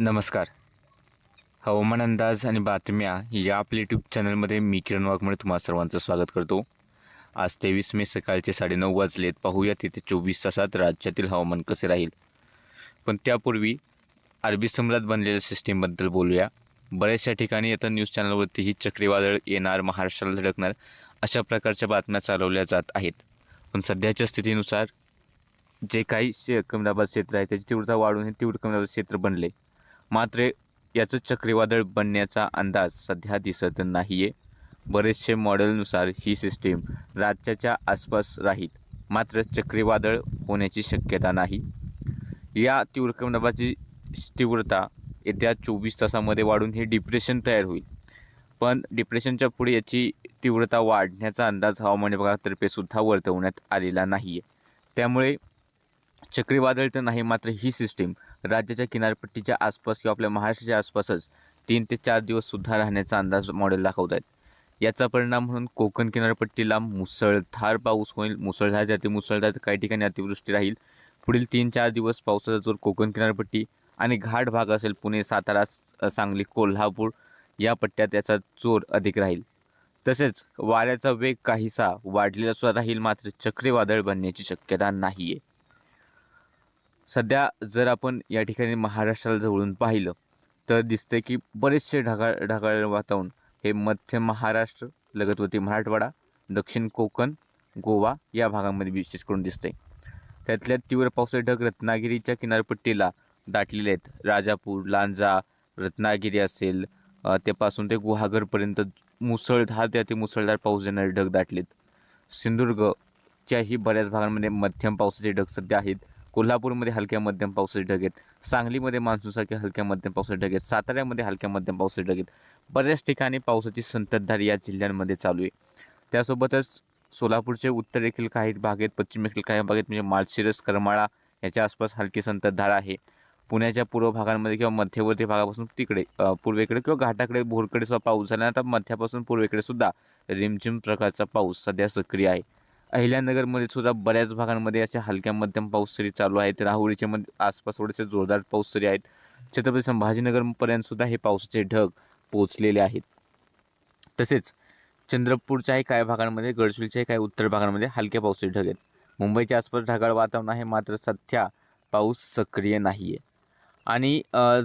नमस्कार. हवामान अंदाज आणि बातम्या या आपल्या यूट्यूब चॅनलमध्ये मी किरण वाघमोडे तुम्हा सर्वांचं स्वागत करतो. आज तेवीस मे सकाळचे साडेनऊ वाजलेत. पाहूया तिथे चोवीस तासात राज्यातील हवामान कसे राहील. पण त्यापूर्वी अरबी समुद्रात बनलेल्या सिस्टीमबद्दल बोलूया. बऱ्याचशा ठिकाणी आता न्यूज चॅनलवरतीही चक्रीवादळ येणार महाराष्ट्राला धडकणार अशा प्रकारच्या बातम्या चालवल्या जात आहेत. पण सध्याच्या स्थितीनुसार जे काही शे कमी क्षेत्र आहे त्याची तीव्रता वाढून हे तीव्र कमी क्षेत्र बनले. मात्र याचं चक्रीवादळ बनण्याचा अंदाज सध्या दिसत नाही आहे बरेचसे मॉडेलनुसार ही सिस्टीम राज्याच्या आसपास राहील. मात्र चक्रीवादळ होण्याची शक्यता नाही. या तीव्र तीव्रता येत्या चोवीस तासामध्ये वाढून हे डिप्रेशन तयार होईल. पण डिप्रेशनच्या पुढे याची तीव्रता वाढण्याचा अंदाज हवामान विभागातर्फे सुद्धा वर्तवण्यात आलेला नाही आहे त्यामुळे चक्रीवादळ तर नाही मात्र ही सिस्टीम राज्याच्या किनारपट्टीच्या आसपास किंवा आपल्या महाराष्ट्राच्या आसपासच तीन ते चार दिवससुद्धा राहण्याचा अंदाज मॉडेल दाखवत आहेत. याचा परिणाम म्हणून कोकण किनारपट्टीला मुसळधार पाऊस होईल. मुसळधार जाते मुसळधार काही ठिकाणी अतिवृष्टी राहील. पुढील तीन चार दिवस पावसाचा जोर कोकण किनारपट्टी आणि घाट भाग असेल पुणे सातारा सांगली कोल्हापूर या पट्ट्यात याचा जोर अधिक राहील. तसेच वाऱ्याचा वेग काहीसा वाढलेला सुद्धा राहील. मात्र चक्रीवादळ बनण्याची शक्यता नाही आहे सध्या जर आपण या ठिकाणी महाराष्ट्राला जवळून पाहिलं तर दिसते की बरेचसे ढगाळ ढगाळ वातावरण हे मध्य महाराष्ट्र लगतवती मराठवाडा दक्षिण कोकण गोवा या भागामध्ये विशेष करून दिसते त्यातल्या तीव्र पावसाचे ढग रत्नागिरीच्या किनारपट्टीला दाटलेले आहेत. राजापूर लांजा रत्नागिरी असेल त्यापासून ते गुहागरपर्यंत मुसळधार ते मुसळधार पाऊस देणारे ढग दाटलेत. सिंधुदुर्गच्याही बऱ्याच भागांमध्ये मध्यम पावसाचे ढग सध्या आहेत. कोल्हापूरमध्ये हलक्या मध्यम पावसाचे ढग आहेत. सांगलीमध्ये मान्सूनसारख्या हलक्या मध्यम पावसाचे ढग आहेत. साताऱ्यामध्ये हलक्या मध्यम पावसाचे ढग आहेत. बऱ्याच ठिकाणी पावसाची संततधार या जिल्ह्यांमध्ये चालू आहे. त्यासोबतच सोलापूरचे उत्तरेखील काही भाग आहेत पश्चिमेखील काही भागात म्हणजे माळशिरस करमाळा याच्या आसपास हलकी संततधार आहे. पुण्याच्या पूर्व भागांमध्ये किंवा मध्यवर्ती भागापासून तिकडे पूर्वेकडे किंवा घाटाकडे भोरकडे सुद्धा पाऊस झाला मध्यापासून पूर्वेकडे सुद्धा रिमझिम प्रकारचा पाऊस सध्या सक्रिय आहे. अहिल्यानगरमध्ये सुद्धा बऱ्याच भागांमध्ये अशा हलक्या मध्यम पाऊस सरी चालू आहेत. राहुरीच्या मध्ये आसपास थोडेसे जोरदार पाऊस सरी आहेत. छत्रपती संभाजीनगरपर्यंत सुद्धा हे पावसाचे ढग पोचलेले आहेत. तसेच चंद्रपूरच्याही काही भागांमध्ये गडचिरोलीच्याही काही उत्तर भागांमध्ये हलक्या पावसाचे ढग आहेत. मुंबईच्या आसपास ढगाळ वातावरण आहे मात्र सध्या पाऊस सक्रिय नाही आहे आणि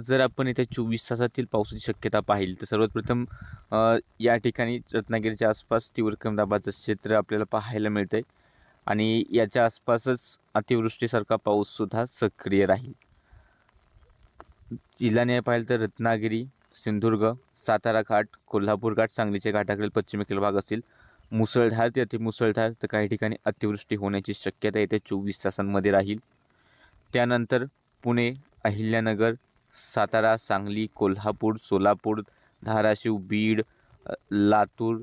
जर आपण इथे चोवीस तासातील पावसाची शक्यता पाहिली तर सर्वप्रथम प्रथम या ठिकाणी रत्नागिरीच्या आसपास तीव्र कमी दाबाचं क्षेत्र आपल्याला पाहायला मिळतं आहे आणि याच्या आसपासच अतिवृष्टीसारखा पाऊससुद्धा सक्रिय राहील. जिल्ह्याने पाहिलं तर रत्नागिरी सिंधुदुर्ग सातारा घाट कोल्हापूर घाट सांगलीचे घाटाकडील पश्चिमेकडील भाग असतील. मुसळधार ते अतिमुसळधार तर काही ठिकाणी अतिवृष्टी होण्याची शक्यता येत्या चोवीस तासांमध्ये राहील. त्यानंतर पुणे अहिल्यानगर सातारा सांगली कोल्हापूर सोलापूर धाराशिव बीड लातूर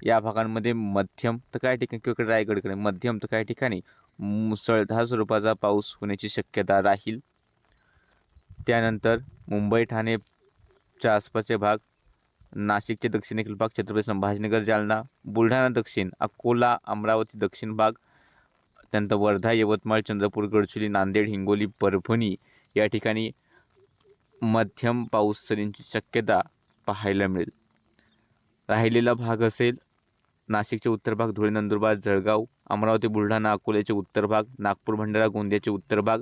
या भागांमध्ये मध्यम तर काही ठिकाणी किंवा इकडे रायगडकडे मध्यम तर काही ठिकाणी मुसळधार स्वरूपाचा पाऊस होण्याची शक्यता राहील. त्यानंतर मुंबई ठाणेच्या आसपासचे भाग नाशिकचे दक्षिणेकडील भाग छत्रपती संभाजीनगर जालना बुलढाणा दक्षिण अकोला अमरावती दक्षिण भाग त्यानंतर वर्धा यवतमाळ चंद्रपूर गडचिरोली नांदेड हिंगोली परभणी या ठिकाणी मध्यम पाऊस सरींची शक्यता पाहायला मिळेल. राहिलेला भाग असेल नाशिकचे उत्तर भाग धुळे नंदुरबार जळगाव अमरावती बुलढाणा अकोल्याचे उत्तर भाग नागपूर भंडारा गोंदियाचे उत्तर भाग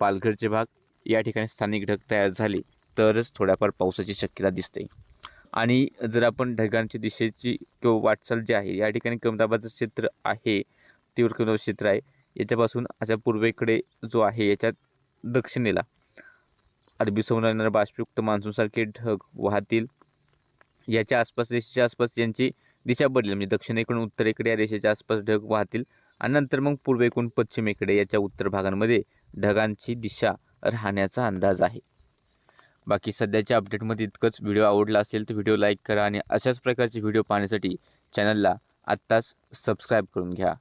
पालघरचे भाग या ठिकाणी स्थानिक ढग तयार झाले तरच थोड्याफार पावसाची शक्यता दिसते. आणि जर आपण ढगांची दिशेची किंवा वाटचाल जी आहे या ठिकाणी कमी दाबाचं क्षेत्र आहे तीव्र कमी क्षेत्र आहे याच्यापासून अशा पूर्वेकडे जो आहे याच्यात दक्षिणेला. अरबी समुद्रावर बाष्पयुक्त मान्सूनसारखे ढग वाहतील. याच्या आसपास रेषेच्या आसपास यांची दिशा बदलेल. म्हणजे दक्षिणेकडून उत्तरेकडे या रेषेच्या आसपास ढग वाहतील आणि नंतर मग पूर्वेकडून पश्चिमेकडे याच्या उत्तर भागांमध्ये ढगांची दिशा राहण्याचा अंदाज आहे. बाकी सध्याच्या अपडेटमध्ये इतकंच. व्हिडिओ आवडला असेल तर व्हिडिओ लाईक करा आणि अशाच प्रकारचे व्हिडिओ पाहण्यासाठी चॅनलला आत्ताच सबस्क्राईब करून घ्या.